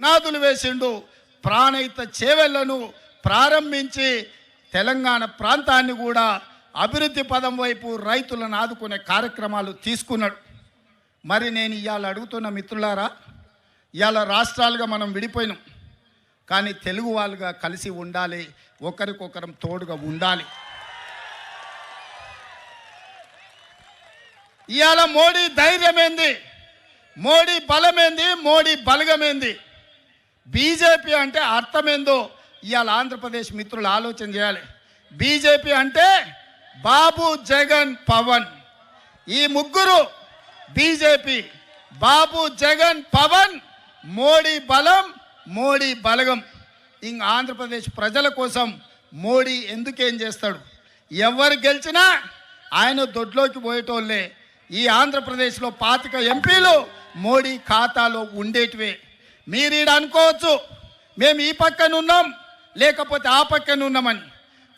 నాదులు వేసిండు ప్రాణయిత చేవెళ్ళను ప్రారంభించి తెలంగాణ ప్రాంతాన్ని కూడా అభివృద్ధి పదం వైపు రైతులను ఆదుకునే కార్యక్రమాలు తీసుకున్నాడు. మరి నేను ఇవాళ అడుగుతున్న మిత్రులారా ఇవాళ రాష్ట్రాలుగా మనం విడిపోయినాం. కానీ తెలుగు వాళ్ళుగా కలిసి ఉండాలి ఒకరికొకరం తోడుగా ఉండాలి. ఇవాళ మోడీ ధైర్యమేంది? మోడీ బలమేంది? మోడీ బలగమేంది? బీజేపీ అంటే అర్థమేందో ఇవాళ ఆంధ్రప్రదేశ్ మిత్రులు ఆలోచన చేయాలి. బీజేపీ అంటే బాబు జగన్ పవన్. ఈ ముగ్గురు బీజేపీ బాబు జగన్ పవన్ మోడీ బలం మోడీ బలగం. ఇంక ఆంధ్రప్రదేశ్ ప్రజల కోసం మోడీ ఎందుకేం చేస్తాడు? ఎవరు గెలిచినా ఆయన దొడ్లోకి పోయేటోళ్ళే. ఈ ఆంధ్రప్రదేశ్లో పాతిక ఎంపీలు మోడీ ఖాతాలో ఉండేటివే. మీరు ఈడ అనుకోవచ్చు మేము ఈ పక్కన ఉన్నాం లేకపోతే ఆ పక్కన ఉన్నామని.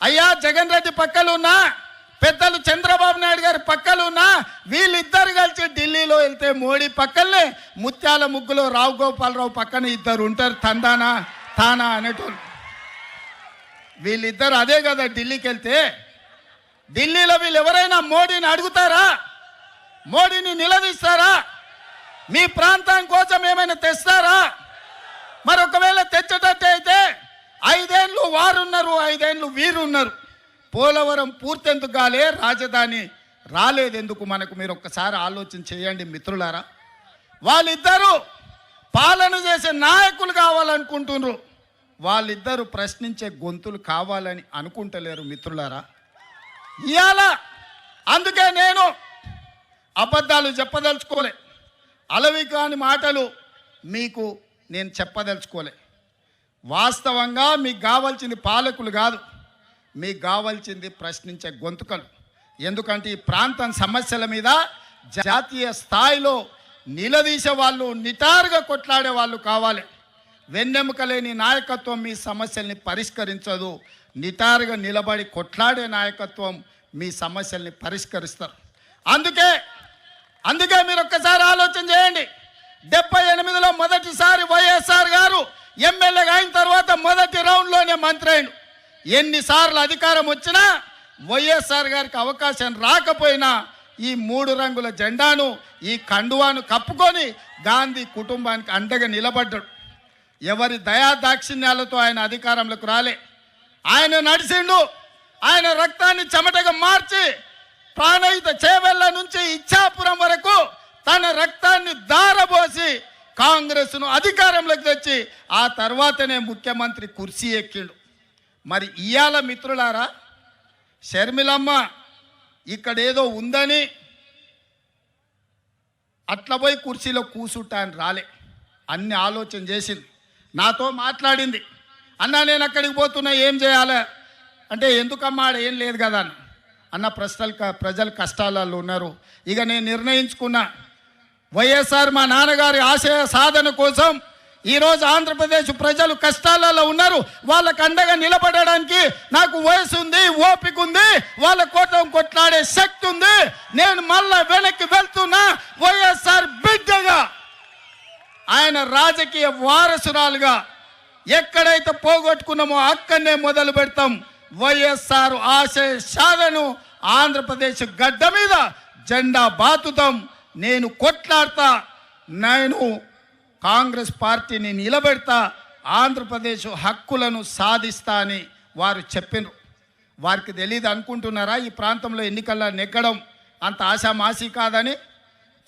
అయ్యా జగన్ రెడ్డి పక్కన ఉన్నా పెద్దలు చంద్రబాబు నాయుడు గారి పక్కలు ఉన్నా వీళ్ళిద్దరు కలిసి ఢిల్లీలో వెళ్తే మోడీ పక్కనే ముత్యాల ముగ్గులో రావు గోపాలరావు పక్కన ఇద్దరు ఉంటారు తందానా తానా అనేటోళ్ళు. వీళ్ళిద్దరు అదే కదా ఢిల్లీకి వెళ్తే. ఢిల్లీలో వీళ్ళు ఎవరైనా మోడీని అడుగుతారా? మోడీని నిలదీస్తారా? మీ ప్రాంతం కోసం ఏమైనా తెస్తారా? మరి ఒకవేళ తెచ్చేటట్టు అయితే ఐదేళ్ళు వారున్నారు ఐదేళ్ళు వీరున్నారు. పోలవరం పూర్తెందుకు కాలే రాజధాని రాలేదెందుకు మనకు? మీరు ఒక్కసారి ఆలోచన చేయండి మిత్రులారా. వాళ్ళిద్దరూ పాలన చేసే నాయకులు కావాలనుకుంటున్నారు. వాళ్ళిద్దరూ ప్రశ్నించే గొంతులు కావాలని అనుకుంటలేరు మిత్రులారా. ఇవాళ అందుకే నేను అబద్ధాలు చెప్పదలుచుకోలే. అలవి కాని మాటలు మీకు నేను చెప్పదలుచుకోలే. వాస్తవంగా మీకు కావాల్సింది పాలకులు కాదు. మీకు కావాల్సింది ప్రశ్నించే గొంతుకలు. ఎందుకంటే ఈ ప్రాంతం సమస్యల మీద జాతీయ స్థాయిలో నిలదీసే వాళ్ళు నిటారుగా కొట్లాడే వాళ్ళు కావాలి. వెన్నెముక లేని నాయకత్వం మీ సమస్యల్ని పరిష్కరించదు. నిటారుగా నిలబడి కొట్లాడే నాయకత్వం మీ సమస్యల్ని పరిష్కరిస్తారు. అందుకే అందుకే మీరు ఒక్కసారి ఆలోచన చేయండి. డెబ్బై ఎనిమిదిలో మొదటిసారి వైఎస్ఆర్ గారు ఎమ్మెల్యేగా అయిన తర్వాత మొదటి రౌండ్లోనే మంత్రి అయిండు ఎన్నిసార్లు అధికారం వచ్చినా వైఎస్ఆర్ గారికి అవకాశం రాకపోయినా ఈ మూడు రంగుల జెండాను ఈ కండువాను కప్పుకొని గాంధీ కుటుంబానికి అండగా నిలబడ్డాడు. ఎవరి దయా దాక్షిణ్యాలతో ఆయన అధికారంలోకి రాలే. ఆయన నడిచిండు. ఆయన రక్తాన్ని చెమటగా మార్చి ప్రాణయుత చేవెళ్ళ నుంచి ఇచ్చాపురం వరకు తన రక్తాన్ని దారబోసి కాంగ్రెస్ను అధికారంలోకి తెచ్చి ఆ తర్వాతనే ముఖ్యమంత్రి కుర్చీ ఎక్కిండు. మరి ఇయాల మిత్రులారా షర్మిలమ్మ ఇక్కడ ఏదో ఉందని అట్లా పోయి కుర్చీలో కూసుంటా అని రాలే. అన్ని ఆలోచన చేసింది. నాతో మాట్లాడింది. అన్న నేను అక్కడికి పోతున్నా ఏం చేయాలి? అంటే ఎందుకమ్మా ఆడ ఏం లేదు కదా అని. అన్న ప్రశ్నలు క- ప్రజలు కష్టాలలో ఉన్నారు. ఇక నేను నిర్ణయించుకున్నా. వైఎస్ఆర్ మా నాన్నగారి ఆశయ సాధన కోసం ఈరోజు ఆంధ్రప్రదేశ్ ప్రజలు కష్టాలలో ఉన్నారు. వాళ్ళకు అండగా నిలబడడానికి నాకు వయసు ఉంది ఓపిక ఉంది. వాళ్ళ కోసం కొట్లాడే శక్తి ఉంది. నేను మళ్ళా వెనక్కి వెళ్తున్నా వైఎస్ఆర్ బిడ్డగా. ఆయన రాజకీయ వారసురాలుగా ఎక్కడైతే పోగొట్టుకున్నామో అక్కడనే మొదలు పెడతాం. వైఎస్ఆర్ ఆశయ సాధను ఆంధ్రప్రదేశ్ గడ్డ మీద జెండా బాతుతాం. నేను కొట్లాడతా నేను కాంగ్రెస్ పార్టీని నిలబెడతా ఆంధ్రప్రదేశ్ హక్కులను సాధిస్తా అని వారు చెప్పినారు. వారికి తెలియదు అనుకుంటున్నారా? ఈ ప్రాంతంలో ఎన్నికల్లో నెగ్గడం అంత ఆశామాసి కాదని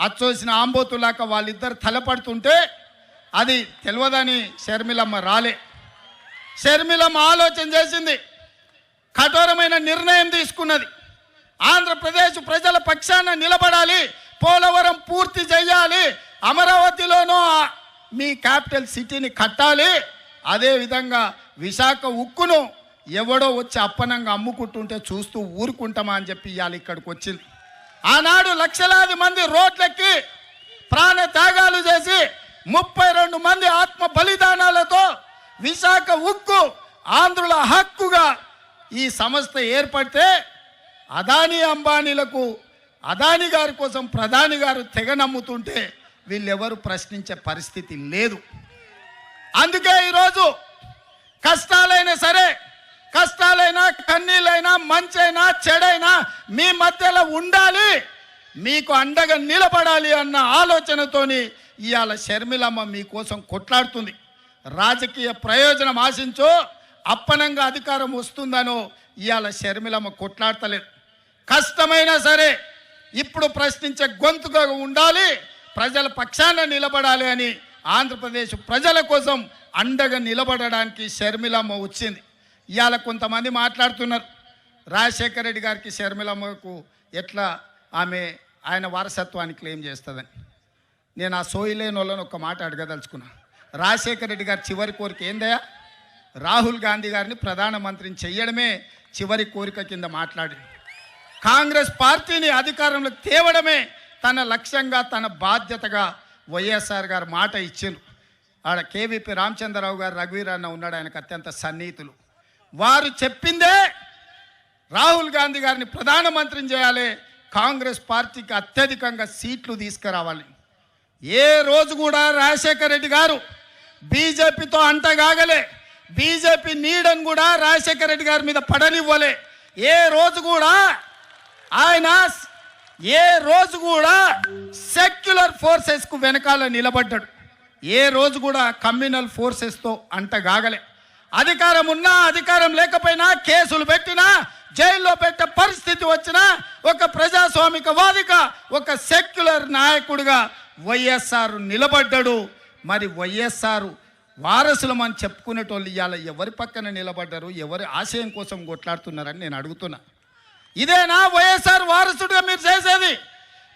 అచ్చోసిన ఆంబోతులాక వాళ్ళిద్దరు తలపడుతుంటే అది తెలియదని షర్మిలమ్మ రాలే. షర్మిలమ్మ ఆలోచన చేసింది. కఠోరమైన నిర్ణయం తీసుకున్నది. ఆంధ్రప్రదేశ్ ప్రజల పక్షాన నిలబడాలి పోలవరం పూర్తి చేయాలి అమరావతిలోనూ మీ క్యాపిటల్ సిటీని కట్టాలి. అదేవిధంగా విశాఖ ఉక్కును ఎవడో వచ్చి అప్పనంగా అమ్ముకుంటుంటే చూస్తూ ఊరుకుంటామా అని చెప్పి ఇవాళ ఇక్కడికి వచ్చింది. ఆనాడు లక్షలాది మంది రోడ్లెక్కి ప్రాణ త్యాగాలు చేసి ముప్పై రెండు మంది ఆత్మ బలిదానాలతో విశాఖ ఉక్కు ఆంధ్రుల హక్కుగా ఈ సంస్థ ఏర్పడితే అదానీ అంబానీలకు అదాని గారి కోసం ప్రధాని గారు తెగ నమ్ముతుంటే వీళ్ళెవరు ప్రశ్నించే పరిస్థితి లేదు. అందుకే ఈరోజు కష్టాలైనా సరే కష్టాలైనా కన్నీళ్ళైనా మంచైనా చెడైనా మీ మధ్యలో ఉండాలి మీకు అండగా నిలబడాలి అన్న ఆలోచనతోని ఇవాళ షర్మిలమ్మ మీకోసం కొట్లాడుతుంది. రాజకీయ ప్రయోజనం ఆశించో అప్పనంగా అధికారం వస్తుందనో ఇవాళ షర్మిలమ్మ కొట్లాడతలేదు. కష్టమైనా సరే ఇప్పుడు ప్రశ్నించే గొంతుగా ఉండాలి ప్రజల పక్షాన నిలబడాలి అని ఆంధ్రప్రదేశ్ ప్రజల కోసం అండగా నిలబడడానికి షర్మిలమ్మ వచ్చింది. ఇవాళ కొంతమంది మాట్లాడుతున్నారు. రాజశేఖర రెడ్డి గారికి షర్మిలమ్మకు ఎట్లా ఆమె ఆయన వారసత్వాన్ని క్లెయిమ్ చేస్తుందని. నేను ఆ సోయిలేని వాళ్ళని ఒక మాట అడగదలుచుకున్నా. రాజశేఖర రెడ్డి గారి చివరి కోరిక ఏందయ్యా? రాహుల్ గాంధీ గారిని ప్రధానమంత్రిని చెయ్యడమే చివరి కోరిక కింద మాట్లాడి కాంగ్రెస్ పార్టీని అధికారంలో తేవడమే తన లక్ష్యంగా తన బాధ్యతగా వైఎస్ఆర్ గారు మాట ఇచ్చిండ్రు. ఆడ కేవీపీ రామచంద్రరావు గారు రఘువీర్ అన్న ఉన్నాడు ఆయనకు అత్యంత సన్నిహితులు. వారు చెప్పిందే రాహుల్ గాంధీ గారిని ప్రధానమంత్రిని చేయాలి కాంగ్రెస్ పార్టీకి అత్యధికంగా సీట్లు తీసుకురావాలి. ఏ రోజు కూడా రాజశేఖర రెడ్డి గారు బీజేపీతో అంటగాగలే బీజేపీ నీడని కూడా రాజశేఖర రెడ్డి గారి మీద పడనివ్వలే. ఏ రోజు కూడా ఆయన ఏ రోజు కూడా సెక్యులర్ ఫోర్సెస్కు వెనకాల నిలబడ్డాడు. ఏ రోజు కూడా కమ్యూనల్ ఫోర్సెస్తో అంటగాగలే అధికారం ఉన్నా అధికారం లేకపోయినా కేసులు పెట్టినా జైల్లో పెట్టే పరిస్థితి వచ్చినా ఒక ప్రజాస్వామిక వాదిక ఒక సెక్యులర్ నాయకుడిగా వైఎస్ఆర్ నిలబడ్డాడు. మరి వైఎస్ఆర్ వారసులమని చెప్పుకునేటోళ్ళు ఇవాళ ఎవరి పక్కన నిలబడ్డారు ఎవరి ఆశయం కోసం కొట్లాడుతున్నారని నేను అడుగుతున్నా. ఇదేనా వైఎస్ఆర్ వారసుడిగా మీరు చేసేది.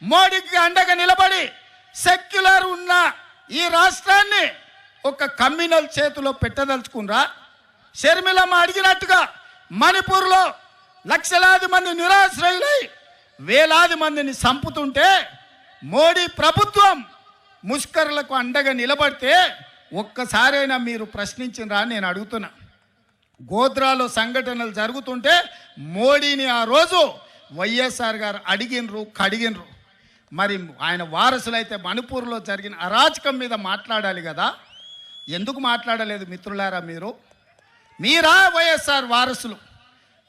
మోడీకి అండగా నిలబడి సెక్యులర్ ఉన్న ఈ రాష్ట్రాన్ని ఒక కమ్యూనల్ చేతిలో పెట్టదలుచుకున్రా షర్మిలమ్మ అడిగినట్టుగా మణిపూర్లో లక్షలాది మంది నిరాశ్రయులై వేలాది మందిని చంపుతుంటే మోడీ ప్రభుత్వం ముష్కరులకు అండగా నిలబడితే ఒక్కసారైనా మీరు ప్రశ్నించినరా అని నేను అడుగుతున్నా. గోత్రాలో సంఘటనలు జరుగుతుంటే మోడీని ఆ రోజు వైఎస్ఆర్ గారు అడిగినరు కడిగినరు. మరి ఆయన వారసులైతే మణిపూర్లో జరిగిన అరాచకం మీద మాట్లాడాలి కదా. ఎందుకు మాట్లాడలేదు మిత్రులారా మీరు? మీరా వైఎస్ఆర్ వారసులు?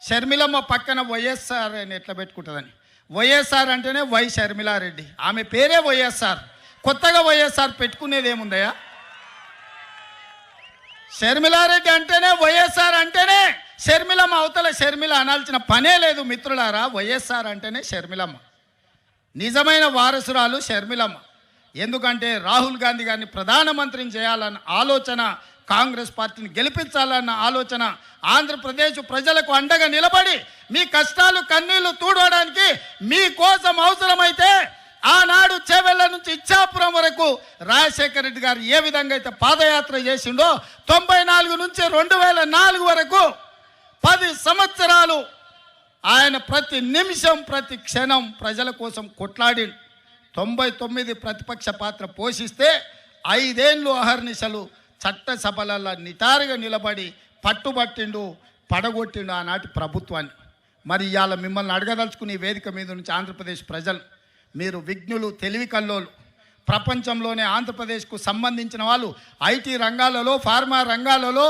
షర్మిలమ్మ పక్కన వైఎస్ఆర్ అని ఎట్లా పెట్టుకుంటుందని? వైఎస్ఆర్ అంటేనే వై షర్మిలారెడ్డి. ఆమె పేరే వైఎస్ఆర్. కొత్తగా వైఎస్ఆర్ పెట్టుకునేది ఏముందయ్యా? షర్మిలారెడ్డి అంటేనే వైఎస్ఆర్ అంటేనే షర్మిలమ్మ. అవతల షర్మిల అనాల్సిన పనే లేదు మిత్రులారా. వైఎస్ఆర్ అంటేనే షర్మిలమ్మ. నిజమైన వారసురాలు షర్మిలమ్మ. ఎందుకంటే రాహుల్ గాంధీ గారిని ప్రధానమంత్రిని చేయాలన్న ఆలోచన కాంగ్రెస్ పార్టీని గెలిపించాలన్న ఆలోచన ఆంధ్రప్రదేశ్ ప్రజలకు అండగా నిలబడి మీ కష్టాలు కన్నీళ్ళు తూడవడానికి మీకోసం అవసరమైతే ఆనాడు చేవెళ్ళ నుంచి ఇచ్చాపురం వరకు రాజశేఖర రెడ్డి గారు ఏ విధంగా అయితే పాదయాత్ర చేసిండో తొంభై నాలుగు నుంచి రెండు వేల నాలుగు వరకు పది సంవత్సరాలు ఆయన ప్రతి నిమిషం ప్రతి క్షణం ప్రజల కోసం కొట్లాడి తొంభై తొమ్మిది ప్రతిపక్ష పాత్ర పోషిస్తే ఐదేళ్ళు అహర్నిశలు చట్టసభలలో నిటారుగా నిలబడి పట్టుబట్టిండు పడగొట్టిండు ఆనాటి ప్రభుత్వాన్ని. మరి ఇవాళ మిమ్మల్ని అడగదలుచుకుని వేదిక మీద నుంచి ఆంధ్రప్రదేశ్ ప్రజలు మీరు విఘ్నులు తెలివి కల్లోలు. ప్రపంచంలోనే ఆంధ్రప్రదేశ్కు సంబంధించిన వాళ్ళు ఐటీ రంగాలలో ఫార్మా రంగాలలో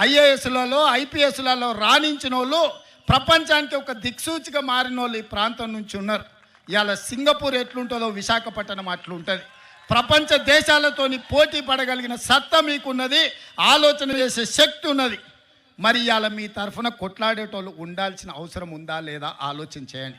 ఐఏఎస్లలో ఐపీఎస్లలో రాణించిన వాళ్ళు ప్రపంచానికి ఒక దిక్సూచిగా మారిన వాళ్ళు ఈ ప్రాంతం నుంచి ఉన్నారు. ఇవాళ సింగపూర్ ఎట్లుంటుందో విశాఖపట్నం అట్లుంటుంది. ప్రపంచ దేశాలతోని పోటీ పడగలిగిన సత్తా మీకున్నది ఆలోచన చేసే శక్తి ఉన్నది. మరి ఇవాళ మీ తరఫున కొట్లాడేటోళ్ళు ఉండాల్సిన అవసరం ఉందా లేదా ఆలోచన చేయండి.